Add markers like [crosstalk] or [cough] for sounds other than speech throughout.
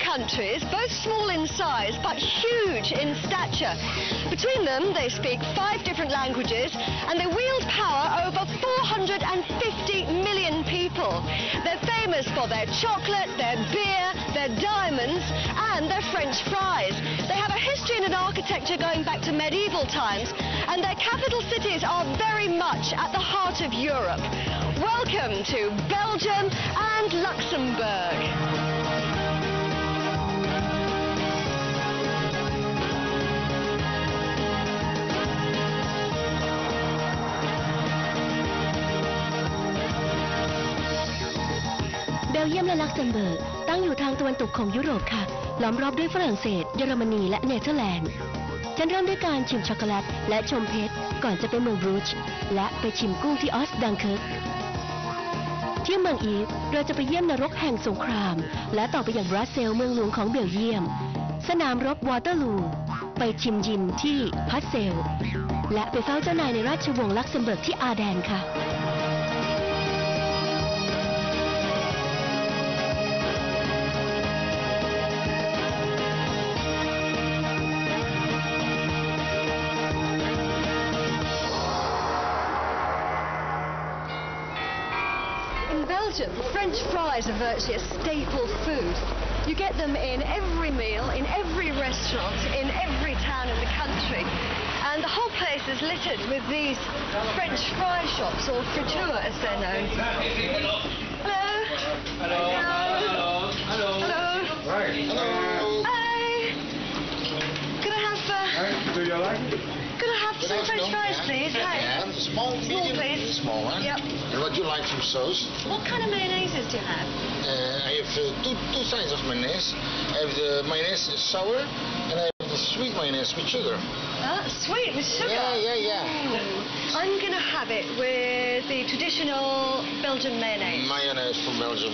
countries, both small in size but huge in stature. Between them, they speak five different languages and they wield power over 450 million people. They're famous for their chocolate, their beer, their diamonds, and their French fries. They have a history and an architecture going back to medieval times, and their capital cities are very much at the heart of Europe. Welcome to Belgium and Luxembourg. และลักเซมเบิร์กตั้งอยู่ทางตะวันตกของยุโรปค่ะ ล้อมรอบด้วยฝรั่งเศส เยอรมนีและเนเธอร์แลนด์ ฉันเริ่มด้วยการชิมช็อกโกแลตและชมเพชร ก่อนจะไปเมืองบรูชและไปชิมกุ้งที่ออสดังเคิร์กที่เมืองอีฟเราจะไปเยี่ยมนรกแห่งสงคราม และต่อไปอย่างบรัสเซลส์เมืองหลวงของเบลเยียม สนามรบวอเตอร์ลู ไปชิมยินที่พัสเซล และไปเฝ้าเจ้านายในราชวงศ์ลักเซมเบิร์กที่อาร์แดนค่ะ In Belgium, French fries are virtually a staple food. You get them in every meal, in every restaurant, in every town in the country. And the whole place is littered with these French fry shops, or friture as they're known. Hello. Hello. Hello. Hello. Hello. Hi. Could I have, uh, Do you like it? could I have some French fries, please? Hi. And small, Small, medium, please. small, huh? Yep. And what do you like from sauce? What kind of mayonnaises do you have? Uh, I have uh, two two kinds of mayonnaise. I have the mayonnaise sour, and I have the sweet mayonnaise with sugar. Uh, sweet with sugar. Yeah, yeah, yeah. Mm. I'm going to have it with the traditional Belgian mayonnaise. Mayonnaise from Belgium.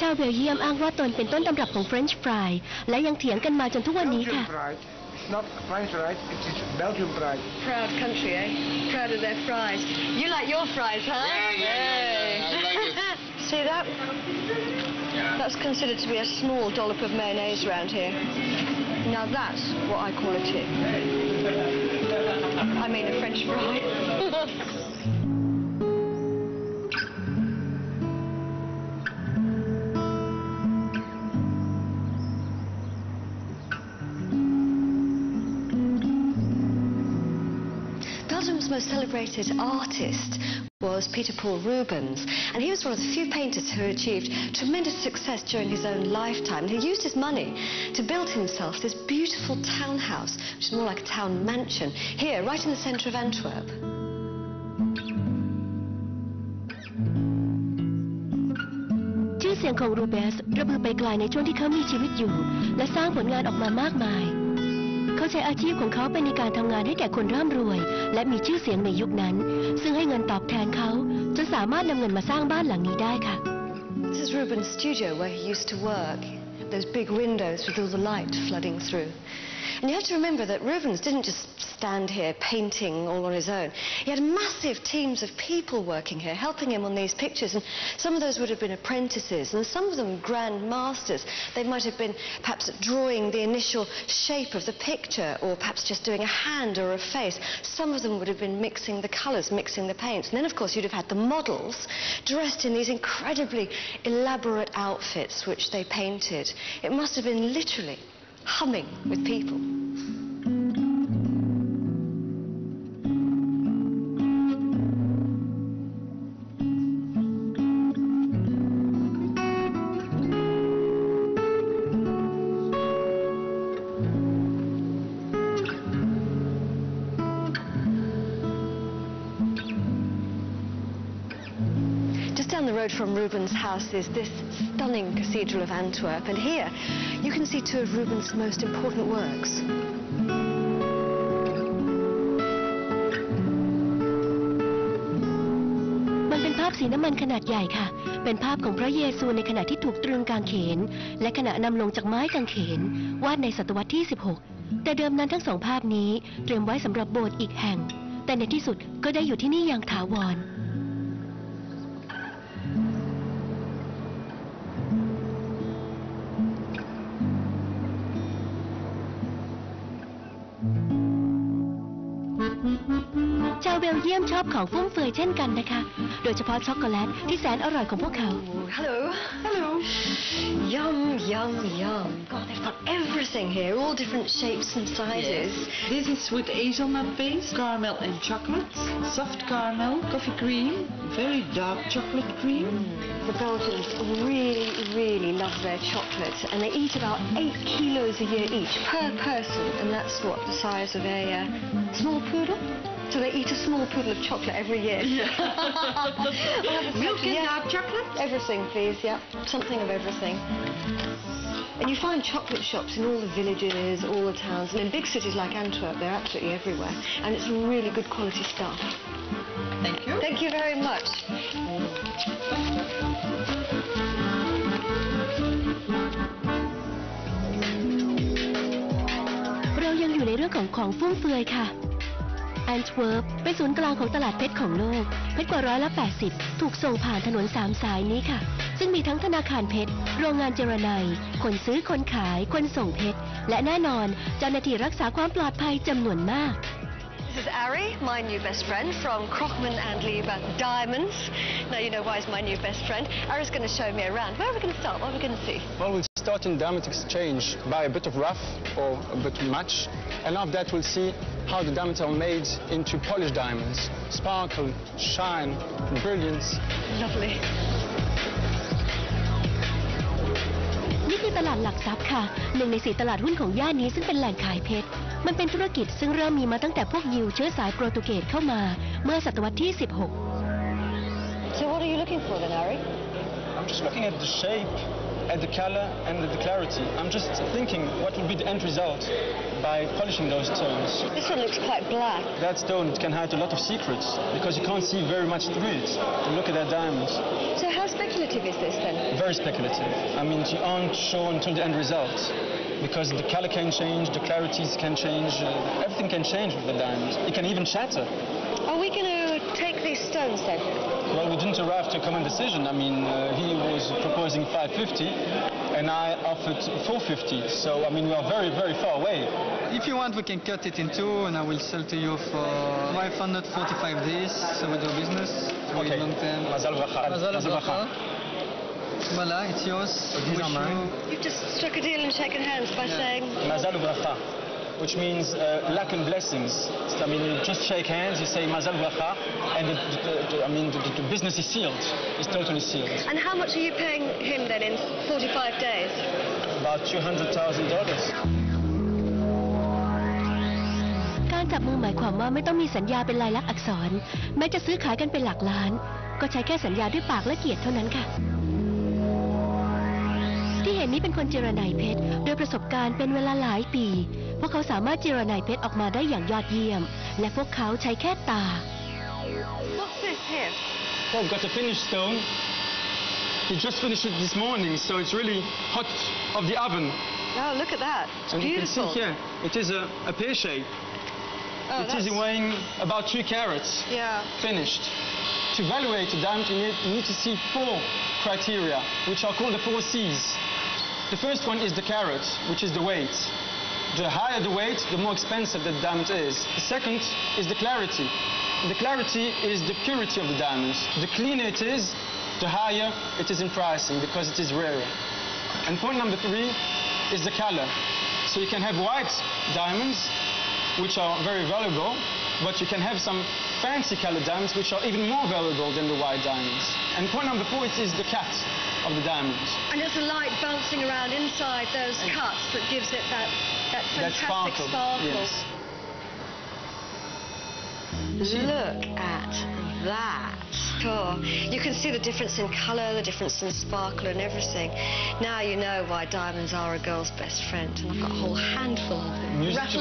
ชาวเบลเยียมอ้างว่าตนเป็นต้นตำรับของเฟรนช์ฟรายและยังเถียงกันมาจนทุกวันนี้ Belgian ค่ะ pride. It's not French pride, it is Belgian pride. Proud country, eh? Proud of their fries. You like your fries, huh? Yeah, yeah, yeah, yeah. Like. [laughs] See that? That's considered to be a small dollop of mayonnaise around here. Now that's what I call a tip. I mean a French fry. [laughs] most celebrated artist was Peter Paul Rubens, and he was one of the few painters who achieved tremendous success during his own lifetime. He used his money to build himself this beautiful townhouse, which is more like a town mansion, here, right in the centre of Antwerp. ชื่อเสียงของรูเบสระเบือไปไกลในช่วงที่เขามีชีวิตอยู่ และสร้างผลงานออกมามากมาย เขาใช้อาชีพของเขาไปในการทำงานให้แก่คนร่ำรวย และมีชื่อเสียงในยุคนั้น ซึ่งให้เงินตอบแทนเขาจนสามารถนำเงินมาสร้างบ้านหลังนี้ได้ค่ะ This is Rubens' studio where he used to work. Those big windows with all the light flooding through. And you have to remember that Rubens didn't just stand here painting all on his own. He had massive teams of people working here, helping him on these pictures. And some of those would have been apprentices, and some of them grand masters. They might have been perhaps drawing the initial shape of the picture, or perhaps just doing a hand or a face. Some of them would have been mixing the colours, mixing the paints. And then, of course, you'd have had the models dressed in these incredibly elaborate outfits which they painted. It must have been literally humming with people. Road from Rubens' house is this stunning Cathedral of Antwerp, and here you can see two of Rubens' most important works. มันเป็นภาพสีน้ำมันขนาดใหญ่ค่ะเป็นภาพของพระเยซูในขณะที่ถูกตรึงกางเขน และขณะนำลงจากไม้กางเขน วาดในศตวรรษที่ 16 แต่เดิมนั้นทั้งสองภาพนี้เตรียมไว้สำหรับโบสถ์อีกแห่ง แต่ในที่สุดก็ได้อยู่ที่นี่อย่างถาวร เบลเยียมชอบของฟุ่มเฟือยเช่นกันนะคะ โดยเฉพาะช็อกโกแลตที่แสนอร่อยของพวกเขา Oh, hello. Hello. Yum, yum, yum. God, they've got everything here, all different shapes and sizes. This is with hazelnut base, caramel and chocolate, soft caramel, coffee cream, very dark chocolate cream. The Belgians really, really love their chocolate, and they eat about eight kilos a year each per person, and that's what the size of a uh, small poodle. So they eat a small poodle of chocolate every year. [laughs] Milk and Yeah. dark chocolate. Everything, please. Yeah, something of everything. And you find chocolate shops in all the villages, all the towns, and in big cities like Antwerp, they're absolutely everywhere. And it's really good quality stuff. Thank you. Thank you very much. เรายังอยู่ในเรื่องของของฟุ่มเฟือยค่ะ แอนต์เวิร์ปเป็นศูนย์กลางของตลาดเพชรของโลก เพชรกว่าร้อยละ80 ถูกส่งผ่านถนนสามสายนี้ค่ะ ซึ่งมีทั้งธนาคารเพชร โรงงานเจรไนยคนซื้อคนขาย คนส่งเพชร และแน่นอนเจ้าหน้าที่รักษาความปลอดภัยจำนวนมาก This is Ari, my new best friend from Krochman and Lieber Diamonds. Now you know why he's my new best friend. Ari's going to show me around. Where are we going to start? What are we going to see? Well, we'll start in diamond exchange by a bit of rough or a bit match. And after that, we'll see how the diamonds are made into polished diamonds. Sparkle, shine, brilliance. Lovely. นี่คือตลาดหลักทรัพย์ค่ะ หนึ่งในสี่ตลาดหุ้นของย่านนี้ซึ่งเป็นแหล่งขายเพชร มันเป็นธุรกิจซึ่งเริ่มมีมาตั้งแต่พวกยิวเชื้อสายโปรตุเกสเข้ามาเมื่อศตวรรษที่ 16 So what are you looking for then, Ari? I'm just looking at the shape, at the color, and the clarity. I'm just thinking what would be the end result by polishing those stones. This one looks quite black. That stone can hide a lot of secrets because you can't see very much through it. Look at that diamond. So how speculative is this then? Very speculative. I mean, you aren't sure until the end result because the color can change, the clarities can change, uh, everything can change with the diamond. It can even shatter. Are we going to take these stones then? Well, we didn't arrive to a common decision. I mean, uh, he was proposing 550 and I offered 450. So, I mean, we are very, very far away. If you want, we can cut it in two, and I will sell to you for 545 days. So we do business. So Okay. long term. Mazal bracha. Mazal Mazal bracha. Voila, it's yours. These Wish are mine. you- You've just struck a deal and shaken hands by Yeah. saying... Mazal bracha, which means uh, luck and blessings. I mean, you just shake hands, you say Mazal bracha, and the, the, the, I mean, the, the business is sealed. It's totally sealed. And how much are you paying him then in 45 days? About $200,000. การจับมือหมายความว่าไม่ต้องมีสัญญาเป็นลายลักษณ์อักษร แม้จะซื้อขายกันเป็นหลักล้าน ก็ใช้แค่สัญญาด้วยปากและเกียรติเท่านั้นค่ะที่เห็ นนี้เป็นคนเจรไนายเพชรโดยประสบการณ์เป็นเวลาหลายปี พวกเขาสามารถเจรไนายเพชรออกมาได้อย่างยอดเยี่ยม และพวกเขาใช้แค่ตา What's this here? Well, we've got a finished stone. He just finished it this morning, so it's really hot of the oven. Oh, look at that. It's And you can see beautiful. here, it is a, a pear shape. Oh, it is that's- weighing about three carats. Yeah. Finished. To evaluate a diamond, you need, you need to see four criteria, which are called the four C's. The first one is the carat, which is the weight. The higher the weight, the more expensive the diamond is. The second is the clarity. The clarity is the purity of the diamonds. The cleaner it is, the higher it is in pricing because it is rarer. And point number three is the color. So you can have white diamonds, which are very valuable, but you can have some fancy colored diamonds which are even more valuable than the white diamonds. And point number four is the cut of the diamonds. And it's the light bouncing around inside those cuts that gives it that, that That fantastic sparkle. sparkle. Yes. Look at that. Oh, you can see the difference in colour, the difference in sparkle and everything. Now you know why diamonds are a girl's best friend. And I've got a whole handful of them. Music Rattle